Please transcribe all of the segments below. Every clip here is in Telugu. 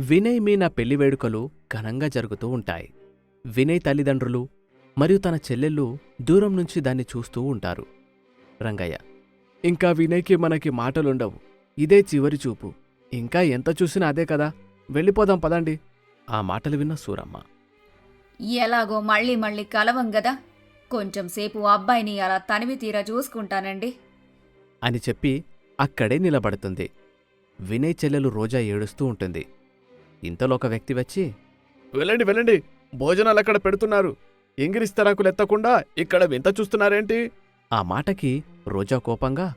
వినయ్ మీనా పెళ్ళి వేడుకలు ఘనంగా జరుగుతూ ఉంటాయి. వినయ్ తల్లిదండ్రులు మరియు తన చెల్లెళ్ళు దూరం నుంచి దాన్ని చూస్తూ ఉంటారు. రంగయ్య ఇంకా వినయ్కి మనకి మాటలుండవు. ఇదే చివరి చూపు. ఇంకా ఎంత చూసినా అదే కదా? వెళ్ళిపోదాం పదండి. ఆ మాటలు విన్న సూరమ్మ. ఎలాగో మళ్ళీ మళ్ళీ కలవం గదా? కొంచెం సేపు అబ్బాయిని అలా తనివి తీరా చూసుకుంటానండి. అని చెప్పి అక్కడే నిలబడుతుంది. వినయ్ చెల్లెలు రోజా ఏడుస్తూ ఉంటుంది. ఇంతలో ఒక వ్యక్తి వచ్చి వెళ్ళండి వెళ్ళండి. భోజనాలు అక్కడ పెడుతున్నారు. ఎంగిరిస్తరాకులు ఎత్తకుండా ఇక్కడ వింత చూస్తున్నారేంటి? ఆ మాటకి రోజా కోపంగా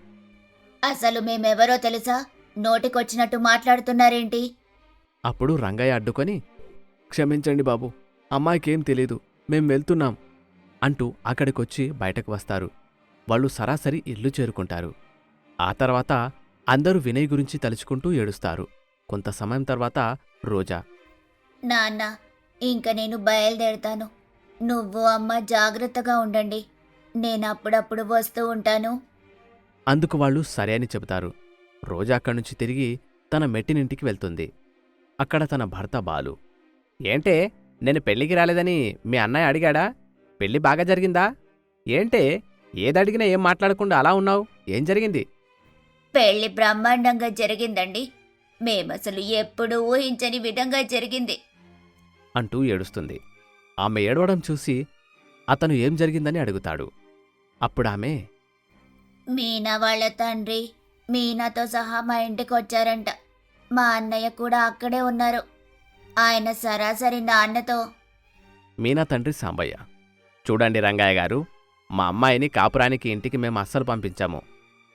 అసలు మేమెవరో తెలుసా? నోటికొచ్చినట్టు మాట్లాడుతున్నారేంటి? అప్పుడు రంగయ్య అడ్డుకొని క్షమించండి బాబు అమ్మాయికేం తెలీదు మేం వెళ్తున్నాం అంటూ అక్కడికొచ్చి బయటకు వస్తారు. వాళ్ళు సరాసరి ఇల్లు చేరుకుంటారు. ఆ తర్వాత అందరూ వినయ్ గురించి తలుచుకుంటూ ఏడుస్తారు. కొంత సమయం తర్వాత రోజా. నాన్న ఇంక నేను బయలుదేరుతాను. నువ్వు అమ్మ జాగ్రత్తగా ఉండండి. నేను అప్పుడప్పుడు వస్తూ ఉంటాను. అందుకు వాళ్ళు సరే అని చెబుతారు. రోజా అక్కడి నుంచి తిరిగి తన మెట్టినింటికి వెళ్తుంది. అక్కడ తన భర్త బాలు. ఏంటే నేను పెళ్ళికి రాలేదని మీ అన్నయ్య అడిగాడా? పెళ్ళి బాగా జరిగిందా? ఏంటే ఏదడిగినా ఏం మాట్లాడకుండా అలా ఉన్నావు? ఏం జరిగింది? పెళ్ళి బ్రహ్మాండంగా జరిగిందండి. మేమసలు ఎప్పుడూ ఊహించని విధంగా జరిగింది. అంటూ ఏడుస్తుంది. ఆమె ఏడవడం చూసి అతను ఏం జరిగిందని అడుగుతాడు. అప్పుడామె మీనా వాళ్ళ తండ్రి మీనాతో సహా మా ఇంటికి వచ్చారంట మా అన్నయ్య కూడా అక్కడే ఉన్నారు. ఆయన సరాసరి నాన్నతో. మీనా తండ్రి సాంబయ్య చూడండి రంగయ్య గారు మా అమ్మాయిని కాపురానికి ఇంటికి మేము అస్సలు పంపించాము.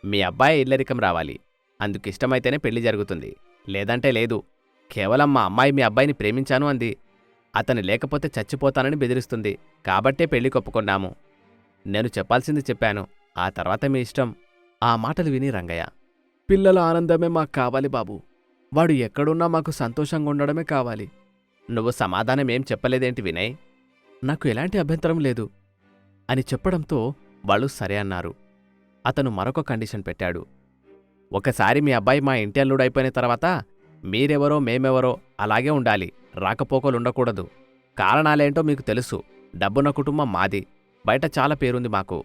మీ అబ్బాయి ఇల్లరికం రావాలి. అందుకు ఇష్టమైతేనే పెళ్ళి జరుగుతుంది. లేదంటే లేదు. కేవలం మా అమ్మాయి మీ అబ్బాయిని ప్రేమించాను అంది. అతను లేకపోతే చచ్చిపోతానని బెదిరిస్తుంది. కాబట్టే పెళ్ళి కొప్పుకున్నాము. నేను చెప్పాల్సింది చెప్పాను. ఆ తర్వాత మీ ఇష్టం. ఆ మాటలు విని రంగయ్య. పిల్లల ఆనందమే మాకు కావాలి బాబు. వాడు ఎక్కడున్నా మాకు సంతోషంగా ఉండడమే కావాలి. నువ్వు సమాధానం ఏం చెప్పలేదేంటి వినయ్? నాకు ఎలాంటి అభ్యంతరం లేదు. అని చెప్పడంతో వాళ్ళు సరే అన్నారు. అతను మరొక కండిషన్ పెట్టాడు. ఒకసారి మీ అబ్బాయి మా ఇంటి అల్లుడైపోయిన తర్వాత మీరెవరో మేమెవరో అలాగే ఉండాలి. రాకపోకలుండకూడదు. కారణాలేంటో మీకు తెలుసు. డబ్బున్న కుటుంబం మాది. బయట చాలా పేరుంది మాకు.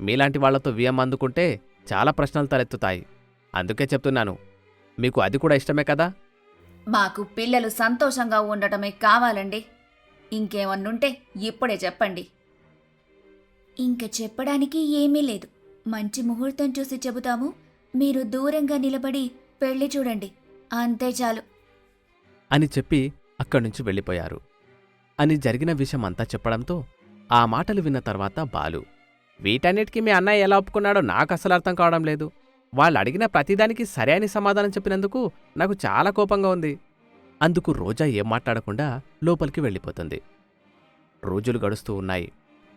మీలాంటి వాళ్ళతో వియం అందుకుంటే చాలా ప్రశ్నలు తలెత్తుతాయి. అందుకే చెప్తున్నాను. మీకు అది కూడా ఇష్టమే కదా? మాకు పిల్లలు సంతోషంగా ఉండటమే కావాలండి. ఇంకేమన్నుంటే ఇప్పుడే చెప్పండి. ఇంక చెప్పడానికి ఏమీ లేదు. మంచి ముహూర్తం చూసి చెబుతాము. మీరు దూరంగా నిలబడి పెళ్ళి చూడండి. అంతే చాలు. అని చెప్పి అక్కడ్నుంచి వెళ్ళిపోయారు. అని జరిగిన విషయం అంతా చెప్పడంతో ఆ మాటలు విన్న తర్వాత బాలు వీటన్నిటికీ మీ అన్నయ్య ఎలా ఒప్పుకున్నాడో నాకు అసలు అర్థం కావడం లేదు. వాళ్ళు అడిగిన ప్రతిదానికి సరే అని సమాధానం చెప్పినందుకు నాకు చాలా కోపంగా ఉంది. అందుకు రోజా ఏం మాట్లాడకుండా లోపలికి వెళ్ళిపోతుంది. రోజులు గడుస్తూ ఉన్నాయి.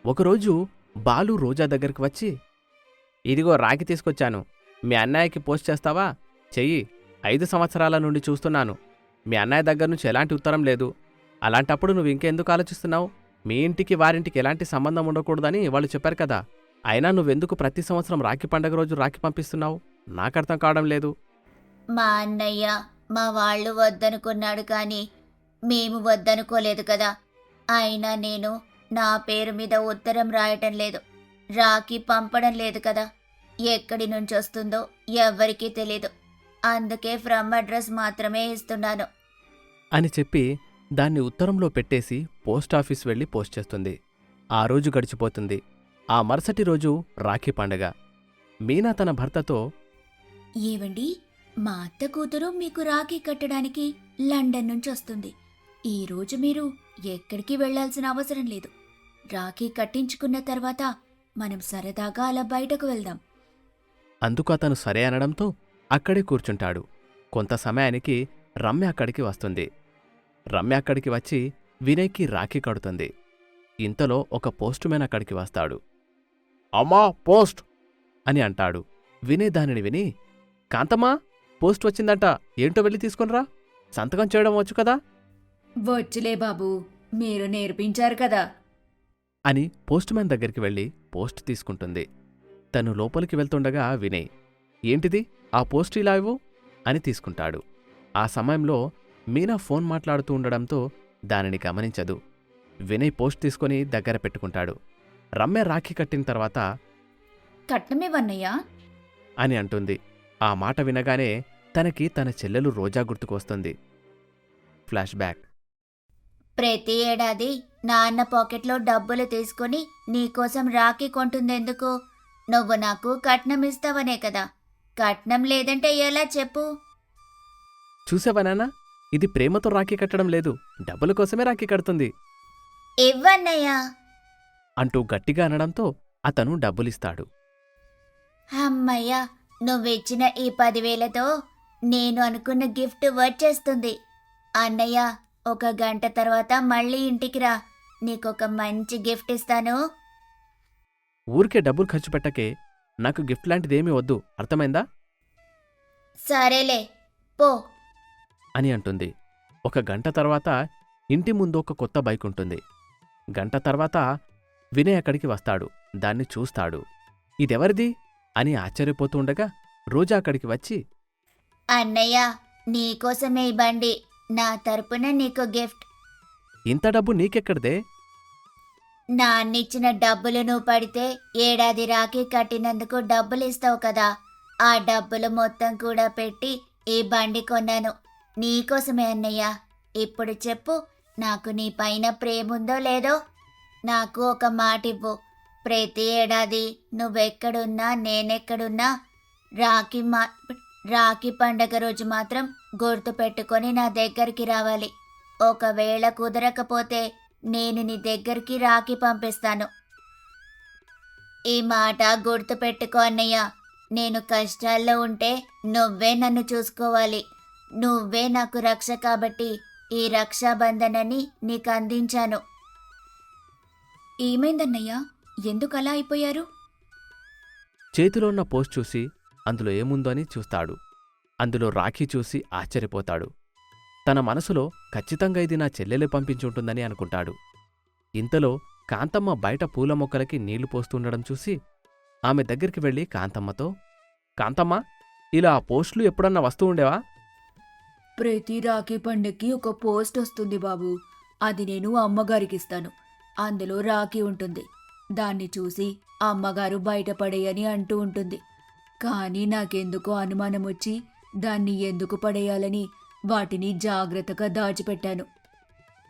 ఒకరోజు బాలు రోజా దగ్గరికి వచ్చి ఇదిగో రాగి తీసుకొచ్చాను. మీ అన్నయ్యకి పోస్ట్ చేస్తావా? చెయ్యి. ఐదు సంవత్సరాల నుండి చూస్తున్నాను. మీ అన్నయ్య దగ్గర నుంచి ఎలాంటి ఉత్తరం లేదు. అలాంటప్పుడు నువ్వు ఇంకెందుకు ఆలోచిస్తున్నావు? మీ ఇంటికి వారింటికి ఎలాంటి సంబంధం ఉండకూడదని వాళ్ళు చెప్పారు కదా. అయినా నువ్వెందుకు ప్రతి సంవత్సరం రాఖీ పండగ రోజు రాఖీ పంపిస్తున్నావు? నాకు అర్థం కావడం లేదు. మా అన్నయ్య మా వాళ్ళు వద్దనుకున్నాడు కానీ మేము వద్దనుకోలేదు కదా. అయినా నేను నా పేరు మీద ఉత్తరం రాయటం లేదు. రాఖీ పంపడం లేదు కదా. ఎక్కడి నుంచి వస్తుందో ఎవ్వరికీ తెలీదు. అందుకే ఫ్రమ్ అడ్రస్ మాత్రమే ఇస్తున్నాను. అని చెప్పి దాన్ని ఉత్తరంలో పెట్టేసి పోస్టాఫీస్ వెళ్ళి పోస్ట్ చేస్తుంది. ఆ రోజు గడిచిపోతుంది. ఆ మరుసటి రోజు రాఖీ పండగ. మీనా తన భర్తతో ఏవండి మా అత్త కూతురు మీకు రాఖీ కట్టడానికి లండన్ నుంచి వస్తుంది. ఈ రోజు మీరు ఎక్కడికి వెళ్ళాల్సిన అవసరం లేదు. రాఖీ కట్టించుకున్న తర్వాత మనం సరదాగా అలా బయటకు వెళ్దాం. అందుకు అతను సరే అనడంతో అక్కడే కూర్చుంటాడు. కొంత సమయానికి రమ్య అక్కడికి వస్తుంది. రమ్య అక్కడికి వచ్చి వినయ్కి రాఖీ కడుతుంది. ఇంతలో ఒక పోస్టుమెన్ అక్కడికి వస్తాడు. అమ్మా పోస్ట్! అని అంటాడు. వినయ్ దానిని విని కాంతమ్మా పోస్ట్ వచ్చిందంట. ఏంటో వెళ్ళి తీసుకునిరా సంతకం చేయడం వచ్చు కదా? వచ్చులే బాబు మీరు నేర్పించారు కదా. అని పోస్ట్మ్యాన్ దగ్గరికి వెళ్ళి పోస్ట్ తీసుకుంటుంది. తను లోపలికి వెళ్తుండగా వినయ్ ఏంటిది? ఆ పోస్ట్ ఇలా ఇవ్వు? అని తీసుకుంటాడు. ఆ సమయంలో మీనా ఫోన్ మాట్లాడుతూ ఉండడంతో దానిని గమనించదు. వినయ్ పోస్ట్ తీసుకొని దగ్గర పెట్టుకుంటాడు. రమ్య రాఖీ కట్టిన తర్వాత కట్నమివ్వన్నయ్యా? అని అంటుంది. ఆ మాట వినగానే తనకి తన చెల్లెలు రోజా గుర్తుకొస్తుంది ఫ్లాష్ బ్యాక్. ప్రతి ఏడాది నాన్న పాకెట్లో డబ్బులు తీసుకుని నీకోసం రాఖీ కొంటుందెందుకు? నువ్వు నాకు కట్నం ఇస్తావనే కదా. కట్నం లేదంటే ఎలా చెప్పు? చూసావా నాన్న? ఇది ప్రేమతో రాఖీ కట్టడం లేదు. డబ్బుల కోసమే రాఖీ కడుతుంది. ఇవ్వన్నయ్యా. అంటూ గట్టిగా అనడంతో అతను డబ్బులిస్తాడు. అమ్మయ్యా నువ్విచ్చిన ఈ పదివేలతో నేను అనుకున్న గిఫ్ట్ వచ్చేస్తుంది అన్నయ్య ఒక గంట తర్వాత మళ్ళీ ఇంటికి రా. నీకొక మంచి గిఫ్ట్ ఇస్తాను. ఊరికే డబ్బులు ఖర్చు పెట్టకే నాకు గిఫ్ట్ లాంటిదేమీ వద్దు. అర్థమైందా? సరేలే పో. అని అంటుంది. ఒక గంట తర్వాత ఇంటి ముందు ఒక కొత్త బైక్ ఉంటుంది. గంట తర్వాత వినయ్ అక్కడికి వస్తాడు. దాన్ని చూస్తాడు. ఇదెవరిది? అని ఆశ్చర్యపోతూ ఉండగా రోజా అక్కడికి వచ్చి అన్నయ్య నీకోసమే ఈ బండి. నా తరపున నీకు గిఫ్ట్. ఇంత డబ్బు నీకెక్కడిదే? నాన్నిచ్చిన డబ్బులు నువ్వు పడితే ఏడాది రాఖీ కట్టినందుకు డబ్బులు ఇస్తావు కదా. ఆ డబ్బులు మొత్తం కూడా పెట్టి ఈ బండి కొన్నాను. నీకోసమే అన్నయ్య. ఇప్పుడు చెప్పు నాకు నీ పైన ప్రేముందో లేదో? నాకు ఒక మాట ఇవ్వు ప్రతి ఏడాది నువ్వెక్కడున్నా నేనెక్కడున్నా రాఖీ మా రాఖీ పండగ రోజు మాత్రం గుర్తు పెట్టుకొని నా దగ్గరికి రావాలి. ఒకవేళ కుదరకపోతే నేను నీ దగ్గరికి రాకి పంపిస్తాను. ఈ మాట గుర్తు పెట్టుకో అన్నయ్య. నేను కష్టాల్లో ఉంటే నువ్వే నన్ను చూసుకోవాలి. నువ్వే నాకు రక్ష కాబట్టి ఈ రక్షాబంధనని నీకు అందించాను. ఏమైందన్నయ్యా? ఎందుకలా అయిపోయారు? చేతిలో ఉన్న పోస్ట్ చూసి అందులో ఏముందో అని చూస్తాడు. అందులో రాఖీ చూసి ఆశ్చర్యపోతాడు. తన మనసులో ఖచ్చితంగా ఇది నా చెల్లెలే పంపించుంటుందని అనుకుంటాడు. ఇంతలో కాంతమ్మ బయట పూల మొక్కలకి నీళ్ళు పోస్తుండడం చూసి ఆమె దగ్గరికి వెళ్ళి కాంతమ్మతో కాంతమ్మ ఇలా పోస్టులు ఎప్పుడన్నా వస్తూ ఉండేవా? ప్రతి రాఖీ పండక్కి ఒక పోస్ట్ వస్తుంది బాబు. అది నేను అమ్మగారికి ఇస్తాను అందులో రాఖీ ఉంటుంది. దాన్ని చూసి అమ్మగారు బయటపడేయని అంటూ ఉంటుంది. కానీ నాకెందుకో అనుమానం వచ్చి దాన్ని ఎందుకు పడేయాలని వాటిని జాగ్రత్తగా దాచిపెట్టాను.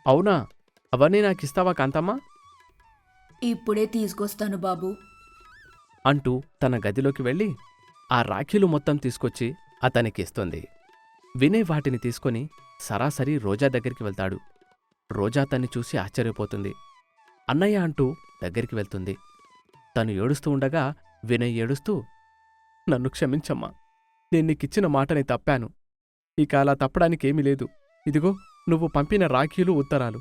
అవునా? అవన్నీ నాకిస్తావా కాంతమ్మ? ఇప్పుడే తీసుకొస్తాను బాబు. అంటూ తన గదిలోకి వెళ్ళి ఆ రాఖీలు మొత్తం తీసుకొచ్చి అతనికి ఇస్తుంది వినయ్ వాటిని తీసుకొని సరాసరి రోజా దగ్గరికి వెళ్తాడు. రోజా తన్ని చూసి ఆశ్చర్యపోతుంది. అన్నయ్య అంటూ దగ్గరికి వెళ్తుంది. తను ఏడుస్తూ ఉండగా వినయ్ ఏడుస్తూ నన్ను క్షమించమ్మా. నేను నీకిచ్చిన మాటని తప్పాను. ఇక అలా తప్పడానికేమీ లేదు. ఇదిగో నువ్వు పంపిన రాఖీలు ఉత్తరాలు.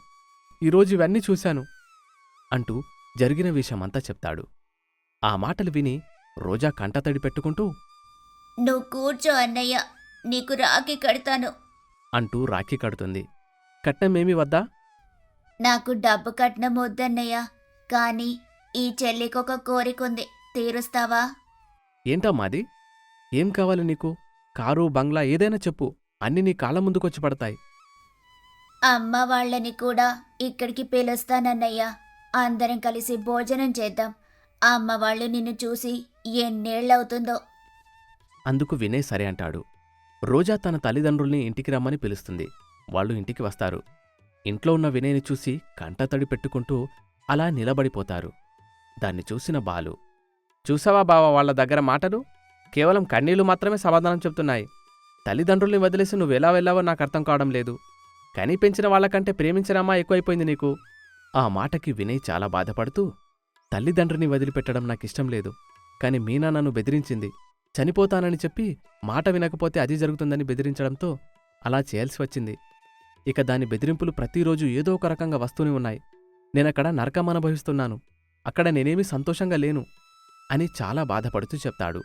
ఈరోజు ఇవన్నీ చూశాను అంటూ జరిగిన విషయమంతా చెప్తాడు. ఆ మాటలు విని రోజా కంటతడి పెట్టుకుంటూ నువ్వు కూర్చో అన్నయ్య. నీకు రాఖీ కడతాను. అంటూ రాఖీ కడుతుంది. కట్నమేమి వద్దా? నాకు డబ్బు కట్నం వద్దన్నయ్య. కానీ ఈ చెల్లికొక కోరికుంది. తీరుస్తావా? ఏంటమ్మాది ఏం కావాలి నీకు? కారు బంగ్లా ఏదైనా చెప్పు. అన్ని నీ కాళ్ళ ముందుకొచ్చి పడతాయి. అమ్మ వాళ్ళని కూడా ఇక్కడికి పిలుస్తానన్నయ్య. అందరం కలిసి భోజనం చేద్దాం. అమ్మ వాళ్ళు నిన్ను చూసి ఎన్నేళ్ళవుతుందో. అందుకు వినయ్ సరే అంటాడు. రోజా తన తల్లిదండ్రుల్ని ఇంటికి రమ్మని పిలుస్తుంది. వాళ్ళు ఇంటికి వస్తారు. ఇంట్లో ఉన్న వినయ్ని చూసి కంటతడి పెట్టుకుంటూ అలా నిలబడిపోతారు. దాన్ని చూసిన బాలు చూసావా బావ వాళ్ళ దగ్గర మాటలు? కేవలం కన్నీళ్ళు మాత్రమే సమాధానం చెప్తున్నాయి. తల్లిదండ్రుల్ని వదిలేసి నువ్వెలా వెళ్ళావో నాకు అర్థం కావడం లేదు. కనీ పెంచిన వాళ్ళకంటే ప్రేమించినమ్మా ఎక్కువైపోయింది నీకు. ఆ మాటకి వినయ్ చాలా బాధపడుతూ తల్లిదండ్రిని వదిలిపెట్టడం నాకిష్టం లేదు. కాని మీనా నన్ను బెదిరించింది. చనిపోతానని చెప్పి మాట వినకపోతే అది జరుగుతుందని బెదిరించడంతో అలా చేయాల్సి వచ్చింది. ఇక దాని బెదిరింపులు ప్రతిరోజు ఏదో ఒక రకంగా వస్తూనే ఉన్నాయి. నేనక్కడ నరకం అనుభవిస్తున్నాను. అక్కడ నేనేమీ సంతోషంగా లేను అని చాలా బాధపడుతూ చెప్తాడు.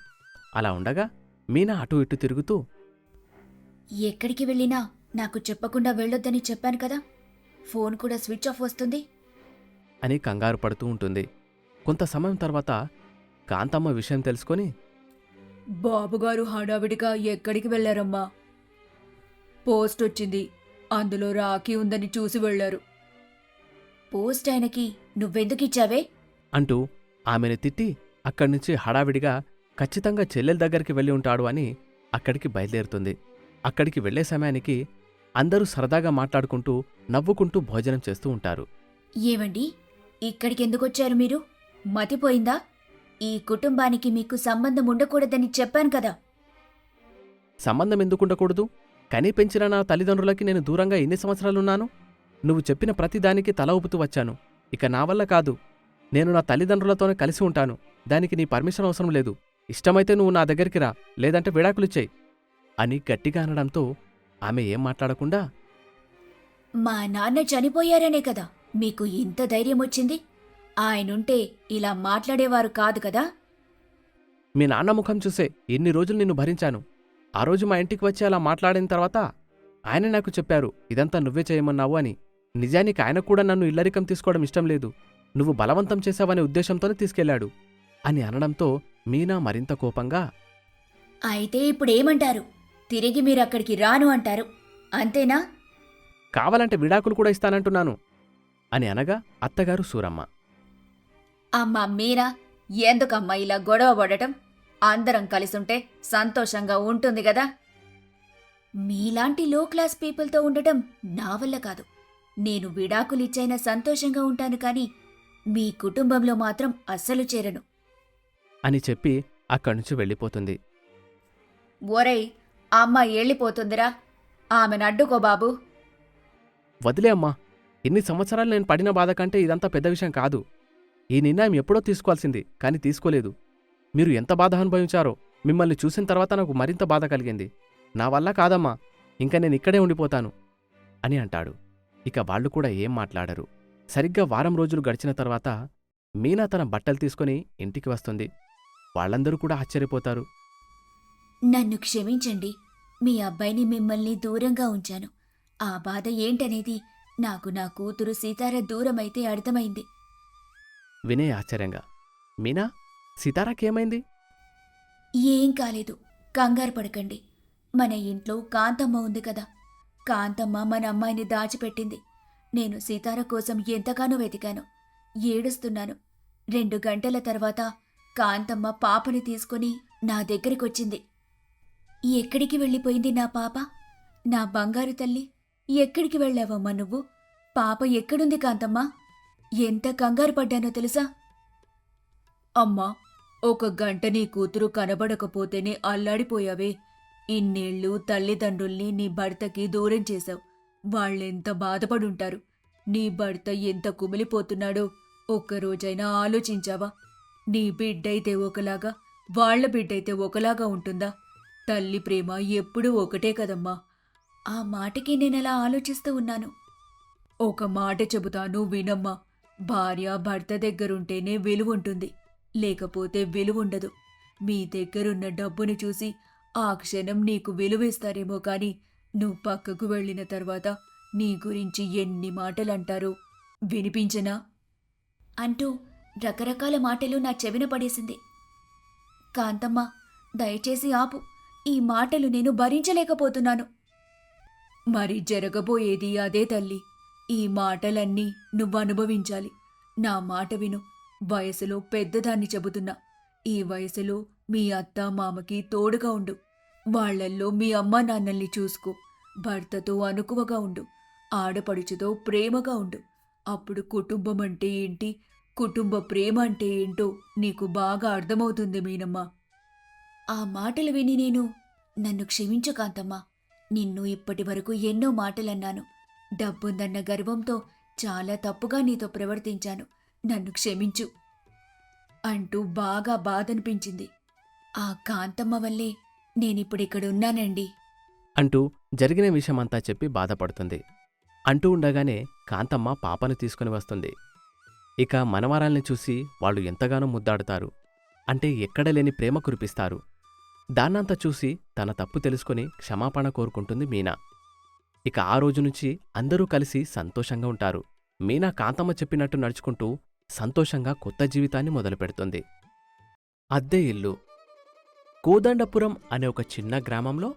అలా ఉండగా మీనా అటు ఇటు తిరుగుతూ ఎక్కడికి వెళ్ళినా నాకు చెప్పకుండా వెళ్ళొద్దని చెప్పాను కదా. ఫోన్ కూడా స్విచ్ ఆఫ్ వస్తుంది. అని కంగారు పడుతూ ఉంటుంది. కొంత సమయం తర్వాత కాంతమ్మ విషయం తెలుసుకొని బాబుగారు హడావిడిగా ఎక్కడికి వెళ్ళారమ్మా? పోస్ట్ వచ్చింది. అందులో రాఖీ ఉందని చూసి వెళ్ళారు పోస్ట్ ఆయనకి నువ్వెందుకిచ్చావే అంటూ ఆమెను తిట్టి అక్కడి నుంచి హడావిడిగా ఖచ్చితంగా చెల్లెల దగ్గరికి వెళ్ళి ఉంటాడు అని అక్కడికి బయలుదేరుతుంది. అక్కడికి వెళ్ళే సమయానికి అందరూ సరదాగా మాట్లాడుకుంటూ నవ్వుకుంటూ భోజనం చేస్తూ ఉంటారు. ఏవండి? ఇక్కడికి ఎందుకొచ్చారు మీరు మతిపోయిందా ఈ కుటుంబానికి మీకు సంబంధం ఉండకూడదని చెప్పాను కదా. సంబంధం ఎందుకుండకూడదు కనీ పెంచిన నా తల్లిదండ్రులకి నేను దూరంగా ఎన్ని సంవత్సరాలున్నాను? నువ్వు చెప్పిన ప్రతిదానికి తల ఊపుతూ వచ్చాను. ఇక నా వల్ల కాదు. నేను నా తల్లిదండ్రులతోనే కలిసి ఉంటాను. దానికి నీ పర్మిషన్ అవసరం లేదు. ఇష్టమైతే నువ్వు నా దగ్గరికి రా. లేదంటే విడాకులిచ్చేయి. అని గట్టిగా అనడంతో ఆమె ఏం మాట్లాడకుండా మా నాన్న చనిపోయారనే కదా మీకు ఇంత ధైర్యం వచ్చింది? ఆయనుంటే ఇలా మాట్లాడేవారు కాదు కదా? మీ నాన్న ముఖం చూసే ఎన్ని రోజులు నిన్ను భరించాను. ఆ రోజు మా ఇంటికి వచ్చి అలా మాట్లాడిన తర్వాత ఆయన నాకు చెప్పారు ఇదంతా నువ్వే చేయమన్నావు అని. నిజానికి ఆయన కూడా నన్ను ఇల్లరికం తీసుకోవడం ఇష్టం లేదు. నువ్వు బలవంతం చేశావనే ఉద్దేశంతోనే తీసుకెళ్ళాడు అని అనడంతో మీనా మరింత కోపంగా అయితే ఇప్పుడేమంటారు? తిరిగి మీరు అక్కడికి రాను అంటారు. అంతేనా? కావాలంటే విడాకులు కూడా ఇస్తానంటున్నాను. అని అనగా అత్తగారు సూరమ్మ. అమ్మా మీరా ఎందుకమ్మా ఇలా గొడవ పడటం? అందరం కలిసుంటే సంతోషంగా ఉంటుంది కదా మీలాంటి లో క్లాస్ పీపుల్తో ఉండటం నా వల్ల కాదు. నేను విడాకులిచ్చైనా సంతోషంగా ఉంటాను కానీ మీ కుటుంబంలో మాత్రం అస్సలు చేరను. అని చెప్పి అక్కడి నుంచి వెళ్ళిపోతుంది. ఒరేయ్ అమ్మాయి వెళ్ళిపోతుందిరా ఆమెను అడ్డుకో బాబు. వదిలే అమ్మా. ఎన్ని సంవత్సరాలు నేను పడిన బాధ కంటే ఇదంతా పెద్ద విషయం కాదు. ఈ నిర్ణయం ఎప్పుడో తీసుకోవాల్సింది కానీ తీసుకోలేదు. మీరు ఎంత బాధ అనుభవించారో మిమ్మల్ని చూసిన తర్వాత నాకు మరింత బాధ కలిగింది. నా వల్ల కాదమ్మా. ఇంకా నేను ఇక్కడే ఉండిపోతాను అని అంటాడు. ఇక వాళ్ళు కూడా ఏం మాట్లాడరు. సరిగ్గా వారం రోజులు గడిచిన తర్వాత మీనా తన బట్టలు తీసుకుని ఇంటికి వస్తుంది. వాళ్ళందరూ కూడా ఆశ్చర్యపోతారు. నన్ను క్షమించండి. మీ అబ్బాయిని మిమ్మల్ని దూరంగా ఉంచాను. ఆ బాధ ఏంటనేది నాకు నా కూతురు సీతార దూరమైతే అర్థమైంది. వినే ఆశ్చర్యంగా. మీనా సీతారాకేమైంది? ఏం కాలేదు. కంగారు పడకండి. మన ఇంట్లో కాంతమ్మ ఉంది కదా. కాంతమ్మ మన అమ్మాయిని దాచిపెట్టింది. నేను సీతార కోసం ఎంతగానో వెతికాను. ఏడుస్తున్నాను. రెండు గంటల తర్వాత కాంతమ్మ పాపని తీసుకొని నా దగ్గరికొచ్చింది. ఎక్కడికి వెళ్ళిపోయింది నా పాప? నా బంగారు తల్లి ఎక్కడికి వెళ్ళావమ్మా నువ్వు? పాప ఎక్కడుంది కాంతమ్మా? ఎంత కంగారు పడ్డానో తెలుసా? అమ్మా ఒక గంట నీ కూతురు కనబడకపోతేనే అల్లాడిపోయావే. ఇన్నేళ్ళు తల్లిదండ్రుల్ని నీ భర్తకి దూరం చేశావు. వాళ్ళెంత బాధపడుంటారు? నీ భర్త ఎంత కుమిలిపోతున్నాడో ఒక్కరోజైనా ఆలోచించావా? నీ బిడ్డైతే ఒకలాగా వాళ్ళ బిడ్డైతే ఒకలాగా ఉంటుందా? తల్లి ప్రేమ ఎప్పుడూ ఒకటే కదమ్మా. ఆ మాటకి నేనలా ఆలోచిస్తూ ఉన్నాను? ఒక మాట చెబుతాను వినమ్మా. భార్య భర్త దగ్గరుంటేనే విలువుంటుంది లేకపోతే విలువుండదు మీ దగ్గరున్న డబ్బును చూసి ఆ క్షణం నీకు విలువేస్తారేమో కాని నువ్వు పక్కకు వెళ్ళిన తర్వాత నీ గురించి ఎన్ని మాటలంటారో వినిపించనా? అంటూ రకరకాల మాటలు నా చెవిన పడేసింది. కాంతమ్మ దయచేసి ఆపు. ఈ మాటలు నేను భరించలేకపోతున్నాను. మరి జరగబోయేది అదే తల్లి. ఈ మాటలన్నీ నువ్వు అనుభవించాలి. నా మాట విను. వయసులో పెద్దదాన్ని చెబుతున్నా. ఈ వయసులో మీ అత్త మామకి తోడుగా ఉండు. వాళ్ళల్లో మీ అమ్మ నాన్నల్ని చూసుకో. భర్తతో అనుకువగా ఉండు. ఆడపడుచుతో ప్రేమగా ఉండు. అప్పుడు కుటుంబం అంటే ఏంటి? కుటుంబ ప్రేమ అంటే ఏంటో నీకు బాగా అర్థమవుతుంది మీనమ్మ. ఆ మాటలు విని నేను నన్ను క్షమించు కాంతమ్మా. నిన్ను ఇప్పటి వరకు ఎన్నో మాటలన్నాను. డబ్బుందన్న గర్వంతో చాలా తప్పుగా నీతో ప్రవర్తించాను. నన్ను క్షమించు అంటూ బాగా బాధనిపించింది. ఆ కాంతమ్మ వల్లే నేనిప్పుడిక్కడున్నానండి. అంటూ జరిగిన విషయమంతా చెప్పి బాధపడుతుంది. అంటూ ఉండగానే కాంతమ్మ పాపను తీసుకుని వస్తుంది. ఇక మనవరాల్ని చూసి వాళ్ళు ఎంతగానో ముద్దాడుతారు. అంటే ఎక్కడ లేని ప్రేమ కురిపిస్తారు. దాన్నంతా చూసి తన తప్పు తెలుసుకొని క్షమాపణ కోరుకుంటుంది మీనా. ఇక ఆ రోజు నుంచి అందరూ కలిసి సంతోషంగా ఉంటారు. మీనా కాంతమ్మ చెప్పినట్టు నడుచుకుంటూ సంతోషంగా కొత్త జీవితాన్ని మొదలుపెడుతుంది. అద్దె ఇల్లు. కోదండపురం అనే ఒక చిన్న గ్రామంలో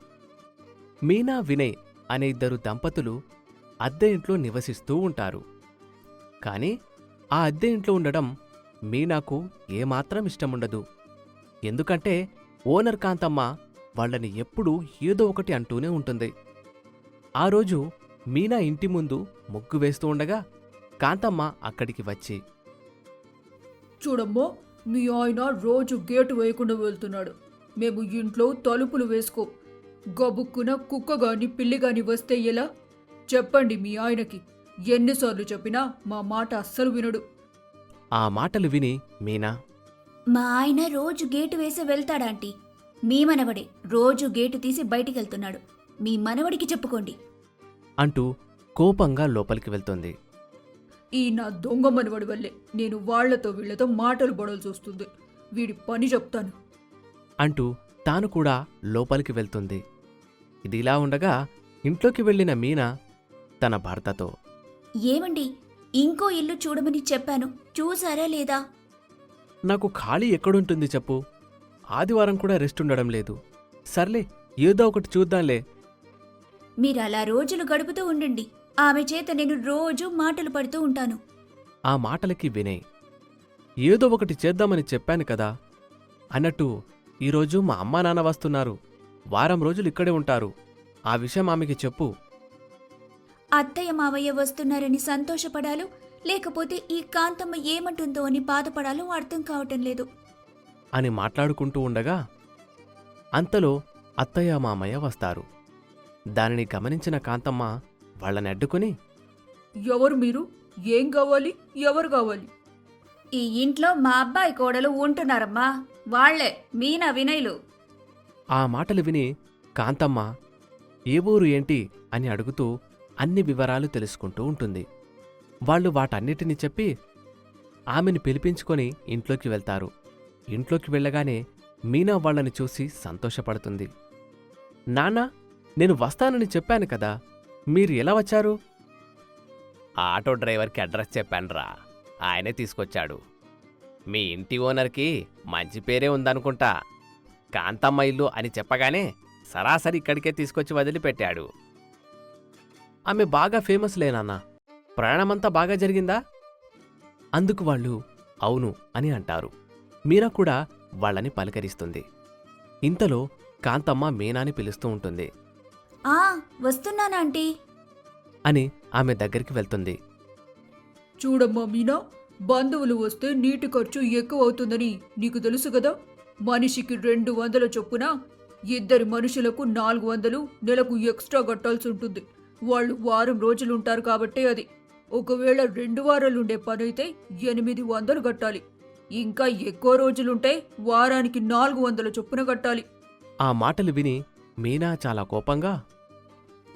మీనా వినయ్ అనే ఇద్దరు దంపతులు అద్దె ఇంట్లో నివసిస్తూ ఉంటారు. కానీ ఆ అద్దె ఇంట్లో ఉండడం మీనాకు ఏమాత్రం ఇష్టముండదు. ఎందుకంటే ఓనర్ కాంతమ్మ వాళ్ళని ఎప్పుడూ ఏదో ఒకటి అంటూనే ఉంటుంది. ఆ రోజు మీనా ఇంటి ముందు ముగ్గు వేస్తూ ఉండగా కాంతమ్మ అక్కడికి వచ్చి చూడమ్మా మీ ఆయన రోజు గేటు వేయకుండా వెళ్తున్నాడు. మేము ఇంట్లో తలుపులు వేసుకో. గబుక్కున కుక్క గాని పిల్లి గాని వస్తే ఎలా? చెప్పండి మీ ఆయనకి. ఎన్నిసార్లు చెప్పినా మా మాట అస్సలు వినడు. ఆ మాటలు విని మీనా మా ఆయన రోజు గేటు వేసి వెళ్తాడాంటీ మీ మనవడే రోజు గేటు తీసి బయటికి వెళ్తున్నాడు మీ మనవడికి చెప్పుకోండి. అంటూ కోపంగా లోపలికి వెళ్తుంది. ఈ నా దొంగ మనవడి వల్లే నేను వాళ్ళతో వీళ్ళతో మాటలు పడాల్సి వస్తుంది. వీడి పని చెప్తాను. అంటూ తాను కూడా లోపలికి వెళ్తుంది. ఇదిలా ఉండగా ఇంట్లోకి వెళ్ళిన మీనా తన భర్తతో ఏమండి ఇంకో ఇల్లు చూడమని చెప్పాను. చూసారా లేదా? నాకు ఖాళీ ఎక్కడుంటుంది చెప్పు. ఆదివారం కూడా రెస్ట్ ఉండడం లేదు. సర్లే ఏదో ఒకటి చూద్దాంలే. మీరు అలా రోజులు గడుపుతూ ఉండండి. ఆమె చేత నేను రోజు మాటలు పడుతూ ఉంటాను. ఆ మాటలకి వినయ్ ఏదో ఒకటి చేద్దామని చెప్పాను కదా. అన్నట్టు ఈరోజు మా అమ్మా నాన్న వస్తున్నారు. వారం రోజులు ఇక్కడే ఉంటారు. ఆ విషయం ఆమెకి చెప్పు. అత్తయ్య మావయ్య వస్తున్నారని సంతోషపడాలో లేకపోతే ఈ కాంతమ్మ ఏమంటుందో అని బాధపడాలో అర్థం కావటం లేదు. అని మాట్లాడుకుంటూ ఉండగా అంతలో అత్తయ్య మామయ్య వస్తారు. దానిని గమనించిన కాంతమ్మ వాళ్ళని అడ్డుకుని ఎవరు మీరు? ఏం కావాలి? ఎవరు కావాలి? ఈ ఇంట్లో మా అబ్బాయి కోడలు ఉంటున్నారమ్మా. వాళ్ళే మీనా వినయ్లు. ఆ మాటలు విని కాంతమ్మ ఏ ఊరు ఏంటి? అని అడుగుతూ అన్ని వివరాలు తెలుసుకుంటూ ఉంటుంది. వాళ్ళు వాటన్నిటిని చెప్పి ఆమెను పిలిపించుకొని ఇంట్లోకి వెళ్తారు. ఇంట్లోకి వెళ్ళగానే మీనా వాళ్ళని చూసి సంతోషపడుతుంది. నాన్నా నేను వస్తానని చెప్పాను కదా మీరు ఎలా వచ్చారు? ఆటో డ్రైవర్కి అడ్రస్ చెప్పానురా ఆయనే తీసుకొచ్చాడు. మీ ఇంటి ఓనర్కి మంచి పేరే ఉందనుకుంటా. కాంతమ్మ ఇల్లు అని చెప్పగానే సరాసరి ఇక్కడికే తీసుకొచ్చి వదిలిపెట్టాడు. ఆమె బాగా ఫేమస్ లేనన్నా ప్రయాణమంతా బాగా జరిగిందా? అందుకు వాళ్ళు అవును అని అంటారు. మీరా కూడా వాళ్ళని పలకరిస్తుంది. ఇంతలో కాంతమ్మ మీనాని పిలుస్తూ ఉంటుంది. ఆ వస్తున్నానాంటీ అని ఆమె దగ్గరికి వెళ్తుంది. చూడమ్మా మీనా బంధువులు వస్తే నీటి ఖర్చు ఎక్కువ అవుతుందని నీకు తెలుసు కదా? మనిషికి రెండు వందల చొప్పున ఇద్దరి మనుషులకు నాలుగు వందలు నెలకు ఎక్స్ట్రా కట్టాల్సి ఉంటుంది. వాళ్ళు వారం రోజులు ఉంటారు కాబట్టే అది. ఒకవేళ రెండు వారాలుండే పని అయితే ఎనిమిది వందలు కట్టాలి. ఇంకా ఎక్కువ రోజులుంటే వారానికి నాలుగు వందల చొప్పున కట్టాలి. ఆ మాటలు విని మీనా చాలా కోపంగా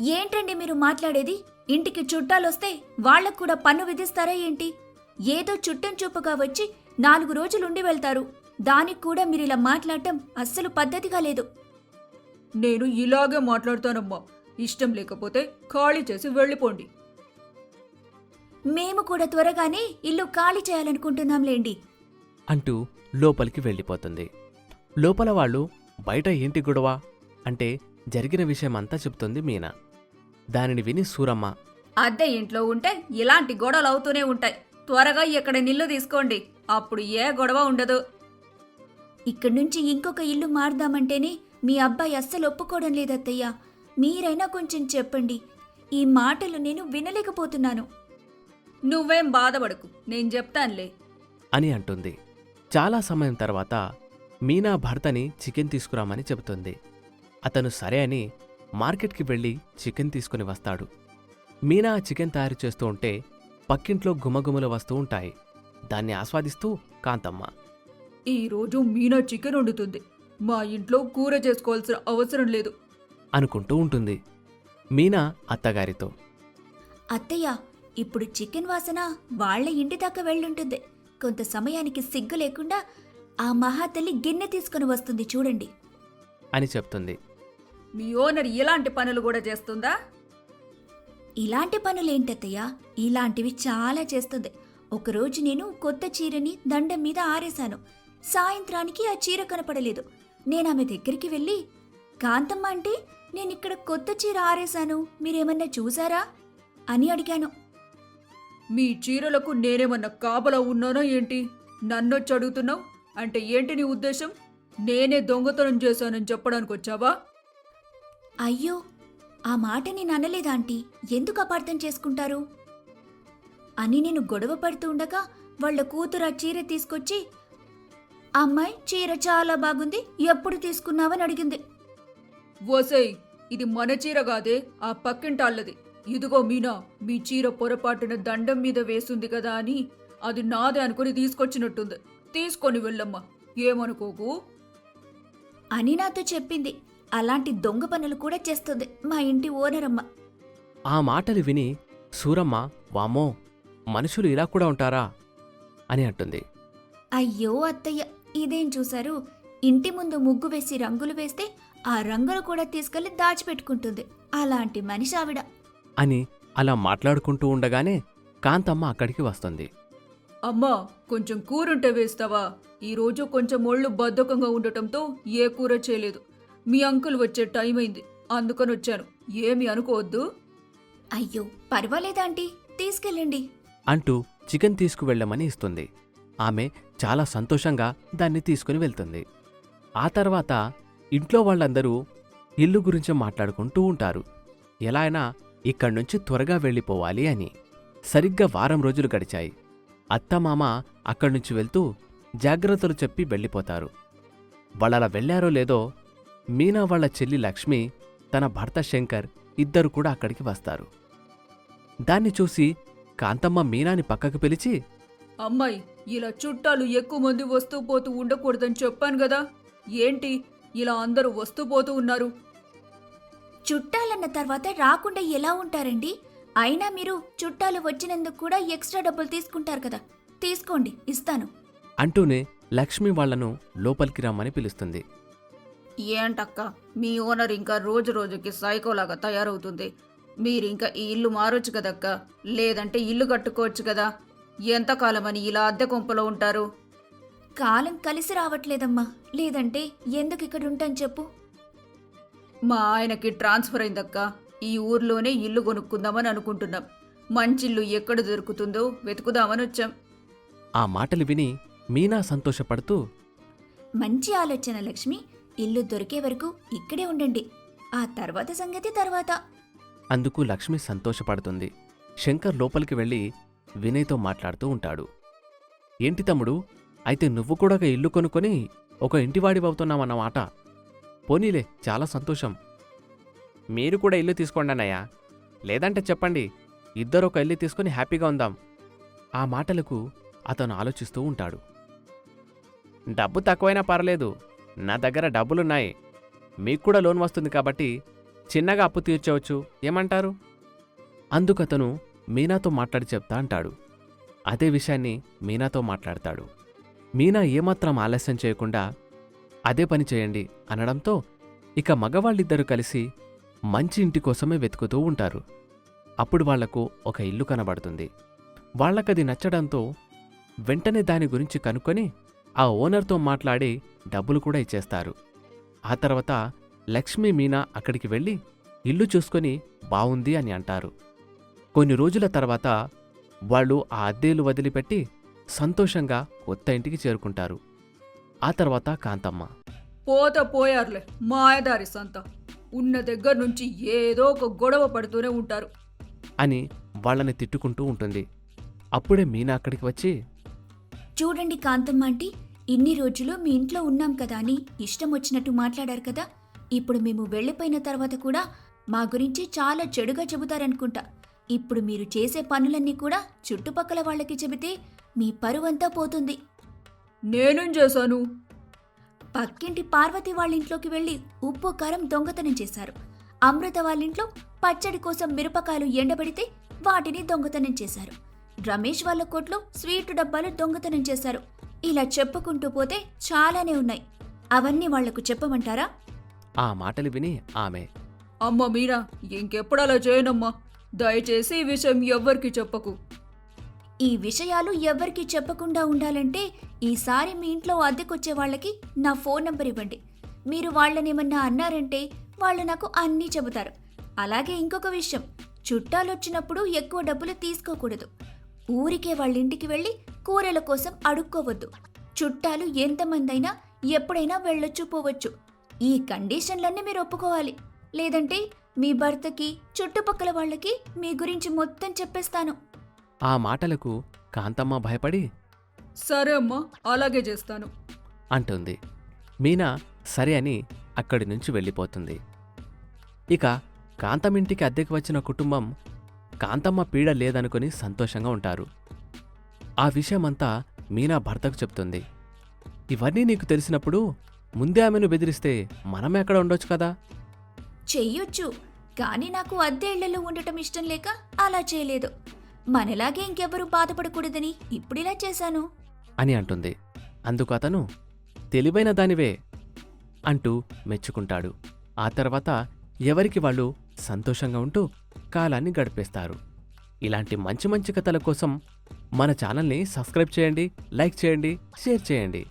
ఏంటండి మీరు మాట్లాడేది? ఇంటికి చుట్టాలొస్తే వాళ్ళకు కూడా పన్ను విధిస్తారా ఏంటి? ఏదో చుట్టం చూపుగా వచ్చి నాలుగు రోజులుండి వెళ్తారు. దానికి కూడా మీరు ఇలా మాట్లాడటం అస్సలు పద్ధతిగా లేదు. నేను ఇలాగే మాట్లాడతానమ్మా. ఇష్టం లేకపోతే ఖాళీ చేసి వెళ్ళిపోండి. మేము కూడా త్వరగానే ఇల్లు ఖాళీ చేయాలనుకుంటున్నాంలేండి. అంటూ లోపలికి వెళ్ళిపోతుంది. లోపల వాళ్ళు బయట ఏంటి గొడవ? అంటే జరిగిన విషయమంతా చెప్తుంది మీనా. దానిని విని సూరమ్మ అద్దె ఇంట్లో ఉంటే ఇలాంటి గొడవలు అవుతూనే ఉంటాయి. త్వరగా ఇక్కడ నిల్లు తీసుకోండి. అప్పుడు ఏ గొడవ ఉండదు. ఇక్కడి నుంచి ఇంకొక ఇల్లు మారదామంటేనే మీ అబ్బాయి అస్సలు ఒప్పుకోవడం లేదత్తయ్య. మీరైనా కొంచెం చెప్పండి. ఈ మాటలు నేను వినలేకపోతున్నాను. నువ్వేం బాధపడకు నేను చెప్తానులే. అని అంటుంది. చాలా సమయం తర్వాత మీనా భర్తని చికెన్ తీసుకురామని చెబుతుంది. అతను సరే అని మార్కెట్కి వెళ్ళి చికెన్ తీసుకుని వస్తాడు. మీనా చికెన్ తయారు చేస్తూ ఉంటే పక్కింట్లో గుమగుమలు వస్తూ ఉంటాయి. దాన్ని ఆస్వాదిస్తూ కాంతమ్మ. ఈ రోజు మీనా చికెన్ వండుతుంది. మా ఇంట్లో కూర చేసుకోవాల్సిన అవసరం లేదు. అనుకుంటూ ఉంటుంది. మీనా అత్తగారితో. అత్తయ్య ఇప్పుడు చికెన్ వాసన వాళ్ళ ఇంటి దాకా వెళ్ళుంటుంది. కొంత సమయానికి సిగ్గు లేకుండా ఆ మహాతల్లి గిన్నె తీసుకుని వస్తుంది చూడండి. అని చెప్తుంది. మీ ఓనర్ ఇలాంటి పనులు కూడా చేస్తుందా? ఇలాంటి పనులేంటత్తయ్య? ఇలాంటివి చాలా చేస్తుంది. ఒకరోజు నేను కొత్త చీరని దండం మీద ఆరేశాను. సాయంత్రానికి ఆ చీర కనపడలేదు. నేను ఆమె దగ్గరికి వెళ్ళి కాంతమ్మ అంటే నేనిక్కడ కొత్త చీర ఆరేశాను. మీరేమన్నా చూసారా? అని అడిగాను. మీ చీరలకు నేనేమన్నా కాపలా ఉన్నానా ఏంటి? నన్నొచ్చి అడుగుతున్నావు? అంటే ఏంటి నీ ఉద్దేశం? నేనే దొంగతనం చేశానని చెప్పడానికి వచ్చావా అయ్యో ఆ మాట నేను అనలేదా ఆంటీ? ఎందుకు అపార్థం చేసుకుంటారు? అని నేను గొడవ పడుతూ ఉండగా వాళ్ళ కూతురు ఆ చీర తీసుకొచ్చి అమ్మాయి చీర చాలా బాగుంది ఎప్పుడు తీసుకున్నావని అడిగింది. ఓసేయ్ ఇది మన చీర కాదే ఆ పక్కింటాళ్ళది ఇదిగో మీనా మీ చీర పొరపాటున దండం మీద వేసుంది కదా అని అది నాదే అనుకుని తీసుకొచ్చినట్టుంది. తీసుకొని వెళ్ళమ్మా. ఏమనుకోకు? అని నాతో చెప్పింది. అలాంటి దొంగ పనులు కూడా చేస్తుంది మా ఇంటి ఓనర్ అమ్మ. ఆ మాటలు విని సూరమ్మ వామ్మో మనుషులు ఇలా కూడా ఉంటారా? అని అంటుంది. అయ్యో అత్తయ్య ఇదేం చూశారు? ఇంటి ముందు ముగ్గు వేసి రంగులు వేస్తే ఆ రంగులు కూడా తీసుకెళ్ళి దాచిపెట్టుకుంటుంది. అలాంటి మనిషి ఆవిడ. అని అలా మాట్లాడుకుంటూ ఉండగానే కాంతమ్మ అక్కడికి వస్తుంది. అమ్మా కొంచెం కూరుంటే వేస్తావా? ఈరోజు కొంచెం ఒళ్ళు బద్ధకంగా ఉండటంతో ఏ కూర చేయలేదు. మీ అంకుల్ వచ్చే టైం అయింది. అందుకని వచ్చాను. ఏమి అనుకోవద్దు. అయ్యో పర్వాలేదాంటీ తీసుకెళ్ళండి. అంటూ చికెన్ తీసుకువెళ్ళమని ఇస్తుంది. ఆమె చాలా సంతోషంగా దాన్ని తీసుకుని వెళ్తుంది. ఆ తర్వాత ఇంట్లో వాళ్ళందరూ ఇల్లు గురించి మాట్లాడుకుంటూ ఉంటారు. ఎలా అయినా ఇక్కడి నుంచి త్వరగా వెళ్ళిపోవాలి అని. సరిగ్గా వారం రోజులు గడిచాయి. అత్తమామ అక్కడి నుంచి వెళ్తూ జాగ్రత్తలు చెప్పి వెళ్ళిపోతారు. వాళ్ళలా వెళ్ళారో లేదో మీనా వాళ్ళ చెల్లి లక్ష్మి తన భర్త శంకర్ ఇద్దరు కూడా అక్కడికి వస్తారు. దాన్ని చూసి కాంతమ్మ మీనాని పక్కకు పిలిచి అమ్మాయి ఇలా చుట్టాలు ఎక్కువ మంది వస్తూ పోతూ ఉండకూడదని చెప్పాను కదా. ఏంటి? ఇలా అందరూ వస్తూ పోతూ ఉన్నారు. చుట్టాలన్న తర్వాత రాకుండా ఎలా ఉంటారండి? అయినా మీరు చుట్టాలు వచ్చినందుకు కూడా ఎక్స్ట్రా డబ్బులు తీసుకుంటారు కదా. తీసుకోండి ఇస్తాను. అంటూనే లక్ష్మి వాళ్ళను లోపలికి రమ్మని పిలుస్తుంది. ఏంటక్క మీ ఓనర్ ఇంకా రోజు రోజుకి సైకోలాగా తయారవుతుంది. మీరింకా ఈ ఇల్లు మారొచ్చు కదక్క? లేదంటే ఇల్లు కట్టుకోవచ్చు కదా? ఎంతకాలమని ఇలా అద్దె కొంపలో ఉంటారు? కాలం కలిసి రావట్లేదమ్మా. లేదంటే ఎందుకు ఇక్కడ ఉంటాను చెప్పు. మా ఆయనకి ట్రాన్స్ఫర్ అయిందక్క. ఈ ఊర్లోనే ఇల్లు కొనుక్కుందామని అనుకుంటున్నాం. మంచిల్లు ఎక్కడ దొరుకుతుందో వెతుకుదామని వచ్చాం. ఆ మాటలు విని మీనా సంతోషపడుతూ మంచి ఆలోచన లక్ష్మి. ఇల్లు దొరికే వరకు ఇక్కడే ఉండండి. ఆ తర్వాత సంగతి తర్వాత. అందుకు లక్ష్మి సంతోషపడుతుంది. శంకర్ లోపలికి వెళ్ళి వినయ్తో మాట్లాడుతూ ఉంటాడు. ఏంటి తమ్ముడు అయితే నువ్వు కూడా ఒక ఇల్లు కొనుక్కొని ఒక ఇంటివాడివవుతున్నావన్నమాట పోనీలే చాలా సంతోషం. మీరు కూడా ఇల్లు తీసుకోండి అన్నయ్య. లేదంటే చెప్పండి ఇద్దరు ఒక ఇల్లు తీసుకొని హ్యాపీగా ఉందాం. ఆ మాటలకు అతను ఆలోచిస్తూ ఉంటాడు. డబ్బు తక్కువైనా పర్లేదు నా దగ్గర డబ్బులున్నాయి. మీకు కూడా లోన్ వస్తుంది కాబట్టి చిన్నగా అప్పు తీర్చవచ్చు ఏమంటారు? అందుకతను మీనాతో మాట్లాడి చెప్తా అంటాడు. అదే విషయాన్ని మీనాతో మాట్లాడతాడు. మీనా ఏమాత్రం ఆలస్యం చేయకుండా అదే పని చేయండి అనడంతో ఇక మగవాళ్ళిద్దరూ కలిసి మంచి ఇంటి కోసమే వెతుకుతూ ఉంటారు. అప్పుడు వాళ్ళకు ఒక ఇల్లు కనబడుతుంది. వాళ్ళకది నచ్చడంతో వెంటనే దాని గురించి కనుక్కొని ఆ ఓనర్తో మాట్లాడి డబ్బులు కూడా ఇచ్చేస్తారు. ఆ తర్వాత లక్ష్మీ మీనా అక్కడికి వెళ్ళి ఇల్లు చూసుకొని బావుంది అని అంటారు. కొన్ని రోజుల తర్వాత వాళ్ళు ఆ అద్దెలు వదిలిపెట్టి సంతోషంగా కొత్త ఇంటికి చేరుకుంటారు. ఆ తర్వాత కాంతమ్మ. పోత పోయారులే మాయదారి సంత. ఉన్న దగ్గర నుంచి ఏదో ఒక గొడవ పడుతూనే ఉంటారు. అని వాళ్ళని తిట్టుకుంటూ ఉంటుంది. అప్పుడే మీనా అక్కడికి వచ్చి చూడండి కాంతమ్మ ఆంటీ ఇన్ని రోజులు మీ ఇంట్లో ఉన్నాం కదా అని ఇష్టం వచ్చినట్టు మాట్లాడారు కదా. ఇప్పుడు మేము వెళ్ళిపోయిన తర్వాత కూడా మా గురించి చాలా చెడుగా చెబుతారనుకుంటా. ఇప్పుడు మీరు చేసే పనులన్నీ కూడా చుట్టుపక్కల వాళ్ళకి చెబితే మీ పరువంతా పోతుంది. నేనేం చేశాను? పక్కింటి పార్వతి వాళ్ళ ఇంట్లోకి వెళ్ళి ఉప్పు కారం దొంగతనం చేశారు. అమృత వాళ్ళ ఇంట్లో పచ్చడి కోసం మిరపకాయలు ఎండబెడితే వాటిని దొంగతనం చేశారు. రమేష్ వాళ్ళ కొట్లో స్వీట్ డబ్బాలు దొంగతనం చేశారు. ఇలా చెప్పుకుంటూ పోతే చాలానే ఉన్నాయి. అవన్నీ వాళ్ళకు చెప్పమంటారా? ఆ మాటలు విని ఆమె అమ్మ మీరా ఇంకెప్పుడు అలా చేయనమ్మా? దయచేసి ఈ విషయం ఎవ్వరికి చెప్పకు. ఈ విషయాలు ఎవరికి చెప్పకుండా ఉండాలంటే ఈసారి మీ ఇంట్లో అద్దెకొచ్చే వాళ్ళకి నా ఫోన్ నంబర్ ఇవ్వండి. మీరు వాళ్ళనేమన్నా అన్నారంటే వాళ్ళు నాకు అన్నీ చెబుతారు. అలాగే ఇంకొక విషయం చుట్టాలొచ్చినప్పుడు ఎక్కువ డబ్బులు తీసుకోకూడదు. ఊరికే వాళ్ళ ఇంటికి వెళ్ళి కూరల కోసం అడుక్కోవద్దు. చుట్టాలు ఎంతమందైనా ఎప్పుడైనా వెళ్ళొచ్చు పోవచ్చు. ఈ కండిషన్లన్నీ మీరు ఒప్పుకోవాలి. లేదంటే మీ భర్తకి చుట్టుపక్కల వాళ్ళకి మీ గురించి మొత్తం చెప్పేస్తాను. ఆ మాటలకు కాంతమ్మ భయపడి సరే అమ్మా అలాగే చేస్తాను. అంటుంది. మీనా సరే అని అక్కడి నుంచి వెళ్ళిపోతుంది. ఇక కాంతమింటికి అద్దెకు వచ్చిన కుటుంబం కాంతమ్మ పీడ లేదనుకుని సంతోషంగా ఉంటారు. ఆ విషయమంతా మీనా భర్తకు చెప్తుంది. ఇవన్నీ నీకు తెలిసినప్పుడు ముందే ఆమెను బెదిరిస్తే మనం ఎక్కడ ఉండొచ్చు కదా? చెయ్యొచ్చు కానీ నాకు అద్దె ఇళ్ళలో ఉండటం ఇష్టం లేక అలా చేయలేదు. మనలాగే ఇంకెవరూ బాధపడకూడదని ఇప్పుడిలా చేశాను. అని అంటుంది. అందుకు అతను తెలివైన దానివే అంటూ మెచ్చుకుంటాడు. ఆ తర్వాత ఎవరికి వాళ్ళు సంతోషంగా ఉంటూ కాలాన్ని గడిపేస్తారు. ఇలాంటి మంచి మంచి కథల కోసం మన ఛానల్ని సబ్స్క్రైబ్ చేయండి లైక్ చేయండి షేర్ చేయండి.